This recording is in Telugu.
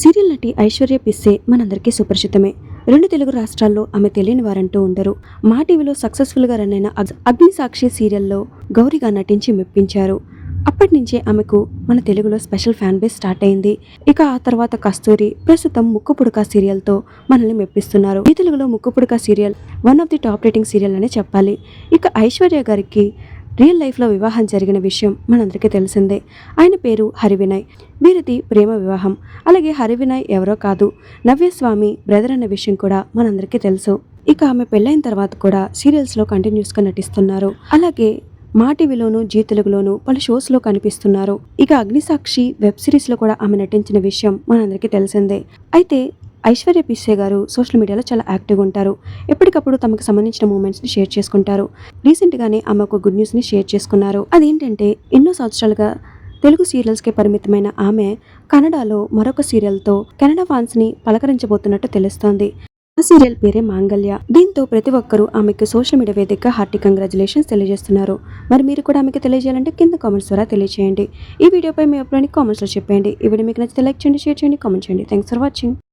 సీరియల్ నటి ఐశ్వర్య పిస్సే మనందరికీ సుపరిచితమే. రెండు తెలుగు రాష్ట్రాల్లో ఆమె తెలియని వారంటూ ఉండరు. మా టీవీలో సక్సెస్ఫుల్గా రన్ అయిన అగ్నిసాక్షి సీరియల్లో గౌరిగా నటించి మెప్పించారు. అప్పటి నుంచే ఆమెకు మన తెలుగులో స్పెషల్ ఫ్యాన్ బేస్ స్టార్ట్ అయింది. ఇక ఆ తర్వాత కస్తూరి ప్రస్తుతం ముక్కు పుడక సీరియల్తో మనల్ని మెప్పిస్తున్నారు. ఈ తెలుగులో Mukku Pudaka serial one of the top rating serial అనే చెప్పాలి. ఇక ఐశ్వర్య గారికి రియల్ లైఫ్లో వివాహం జరిగిన విషయం మనందరికీ తెలిసిందే. ఆయన పేరు హరివినయ్. వీరిది ప్రేమ వివాహం. అలాగే హరివినయ్ ఎవరో కాదు నవ్యస్వామి బ్రదర్ అన్న విషయం కూడా మనందరికీ తెలుసు. ఇక ఆమె పెళ్ళైన తర్వాత కూడా సీరియల్స్లో కంటిన్యూస్గా నటిస్తున్నారు. అలాగే మా టీవీలోను జీ తెలుగులోను పలు షోస్లో కనిపిస్తున్నారు. ఇక అగ్నిసాక్షి వెబ్ సిరీస్లో కూడా ఆమె నటించిన విషయం మనందరికీ తెలిసిందే. అయితే ఐశ్వర్య పిస్సే గారు సోషల్ మీడియాలో చాలా యాక్టివ్గా ఉంటారు. ఎప్పటికప్పుడు తమకు సంబంధించిన మూమెంట్స్ని షేర్ చేసుకుంటారు. రీసెంట్గానే ఆమె ఒక గుడ్ న్యూస్ని షేర్ చేసుకున్నారు. అదేంటంటే ఎన్నో సంవత్సరాలుగా తెలుగు సీరియల్స్కే పరిమితమైన ఆమె కన్నడలో మరొక సీరియల్తో కెనడా ఫ్యాన్స్ని పలకరించబోతున్నట్టు తెలుస్తోంది. ఆ సీరియల్ పేరే మాంగళ్య. దీంతో ప్రతి ఒక్కరూ ఆమెకు సోషల్ మీడియా వేదికగా హార్టీ కంగ్రాచులేషన్స్ తెలియజేస్తున్నారు. మరి మీరు కూడా ఆమెకు తెలియజేయాలంటే కింద కామెంట్స్ ద్వారా తెలియజేయండి ఈ వీడియోపై మీ అభిప్రాయాన్ని కామెంట్స్లో చెప్పండి ఈ వీడియో మీకు నచ్చితే లైక్ చేయండి షేర్ చేయండి కామెంట్ చేయండి. Thanks for watching